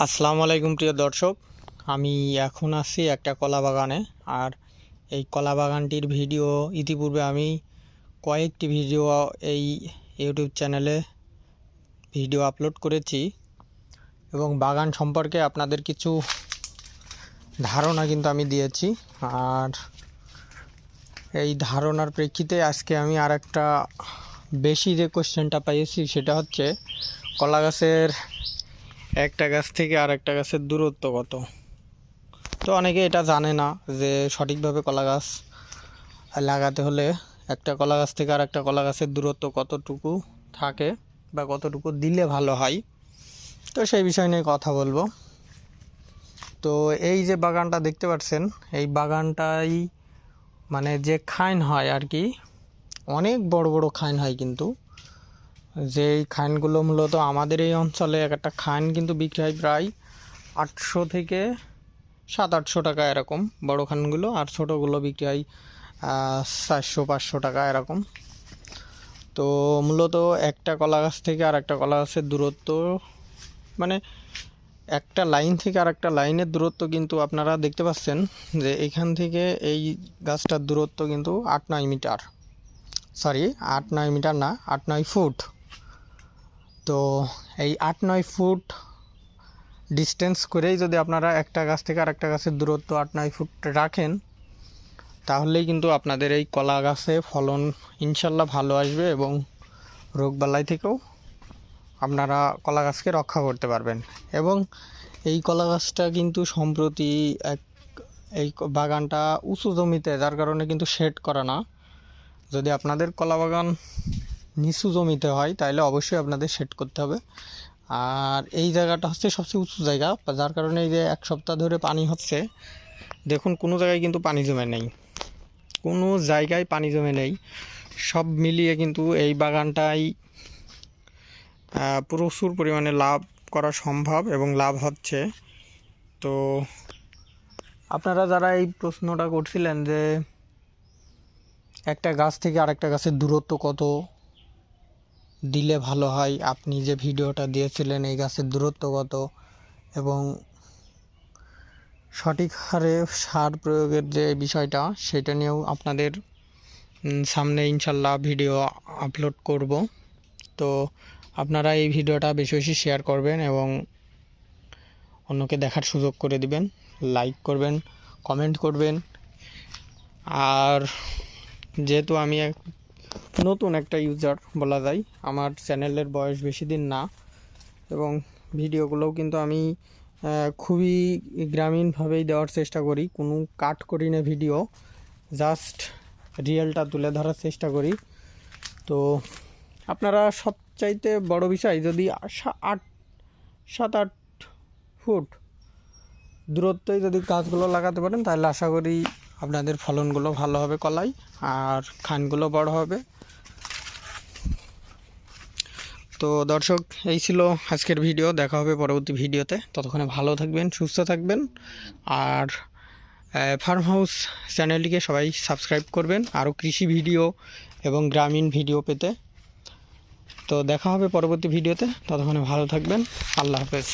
আসসালামু আলাইকুম প্রিয় দর্শক। আমি এখন আছি একটা কলা বাগানে, আর এই কলা বাগানটির ভিডিও ইতিপূর্বে আমি কয়েকটি ভিডিও এই ইউটিউব চ্যানেলে ভিডিও আপলোড করেছি এবং বাগান সম্পর্কে আপনাদের কিছু ধারণা কিন্তু আমি দিয়েছি। আর এই ধারণার প্রেক্ষিতে আজকে আমি আর একটা বেশি যে কোশ্চেনটা পাইয়েছি সেটা হচ্ছে, কলা গাছের একটা গাছ থেকে আর একটা গাছের দূরত্ব কত? তো অনেকে এটা জানে না যে সঠিকভাবে কলা গাছ লাগাতে হলে একটা কলা গাছ থেকে আর একটা কলা গাছের দূরত্ব কতটুকু থাকে বা কতটুকু দিলে ভালো হয়? তো সেই বিষয় নিয়ে কথা বলব। তো এই যে বাগানটা দেখতে পাচ্ছেন, এই বাগানটাই মানে যে খাইন হয় আর কি, অনেক বড় বড় খাইন হয় কিন্তু। যেই খাইনগুলো মূলত আমাদের এই অঞ্চলে এক একটা খাইন কিন্তু বিক্রি হয় প্রায় আটশো থেকে সাত আটশো টাকা এরকম বড় খানগুলো আর ছোটোগুলো বিক্রি হয় চারশো, পাঁচশো টাকা এরকম। তো মূলত একটা কলা গাছ থেকে আর একটা কলা গাছের দূরত্ব মানে একটা লাইন থেকে আর একটা লাইনের দূরত্ব কিন্তু আপনারা দেখতে পাচ্ছেন যে এখান থেকে এই গাছটার দূরত্ব কিন্তু আট নয় মিটার। সরি, আট নয় মিটার না, আট নয় ফুট। তো এই আট, নয় ফুট ডিস্টেন্স করেই যদি আপনারা একটা গাছ থেকে আরেকটা গাছের দূরত্ব আট, নয় ফুট রাখেন, তাহলেই কিন্তু আপনাদের এই কলা গাছে ফলন ইনশাল্লাহ ভালো আসবে এবং রোগবালাই থেকেও আপনারা কলা গাছকে রক্ষা করতে পারবেন। এবং এই কলা গাছটা কিন্তু সম্প্রতি এক, এই বাগানটা উঁচু জমিতে, যার কারণে কিন্তু শেড করা না। যদি আপনাদের কলা বাগান নিচু জমিতে হয় তাহলে অবশ্যই আপনাদের সেট করতে হবে। আর এই জায়গাটা হচ্ছে সবচেয়ে উঁচু জায়গা, যার কারণে এই যে এক সপ্তাহ ধরে পানি হচ্ছে। দেখুন, কোনো জায়গায় কিন্তু পানি জমে নেই। কোনো জায়গায় পানি জমে নেই। সব মিলিয়ে কিন্তু এই বাগানটাই প্রচুর পরিমাণে লাভ করা সম্ভব এবং লাভ হচ্ছে। তো আপনারা যারা এই প্রশ্নটা করছিলেন যে একটা গাছ থেকে আরেকটা গাছের দূরত্ব কত দিলে ভালো হয়। আপনি যে ভিডিওটা দিয়েছিলেন এই গাছের দূরত্ব কত এবং সঠিক হারে সার প্রয়োগের যে বিষয়টা, সেটা নিয়েও আপনাদের সামনে ইনশাল্লাহ ভিডিও আপলোড করব। তো আপনারা এই ভিডিওটা বেশি বেশি শেয়ার করবেন এবং অন্যকে দেখার সুযোগ করে দিবেন। লাইক করবেন, কমেন্ট করবেন। আর যেহেতু আমি নতুন একটা ইউজার বলা যায়। আমার চ্যানেলের বয়স বেশি দিন না এবং ভিডিওগুলোও কিন্তু আমি খুবই গ্রামীণভাবেই দেওয়ার চেষ্টা করি। কোনো কাট করি না ভিডিও জাস্ট রিয়েলটা তুলে ধরার চেষ্টা করি। তো আপনারা সবচাইতে বড় বিষয়, যদি আট, সাত, আট ফুট দূরত্বই যদি গাছগুলো লাগাতে পারেন, তাহলে আশা করি আপনাদের ফলনগুলো ভালো হবে কলাই, আর খানগুলো বড় হবে। তো দর্শক, এই ছিল আজকের ভিডিও। দেখা হবে পরবর্তী ভিডিওতে। ততক্ষণে ভালো থাকবেন, সুস্থ থাকবেন, আর ফার্ম হাউস চ্যানেলটিকে সবাই সাবস্ক্রাইব করবেন। আরও কৃষি ভিডিও এবং গ্রামীণ ভিডিও পেতে। তো দেখা হবে পরবর্তী ভিডিওতে। ততক্ষণে ভালো থাকবেন। আল্লাহ হাফেজ।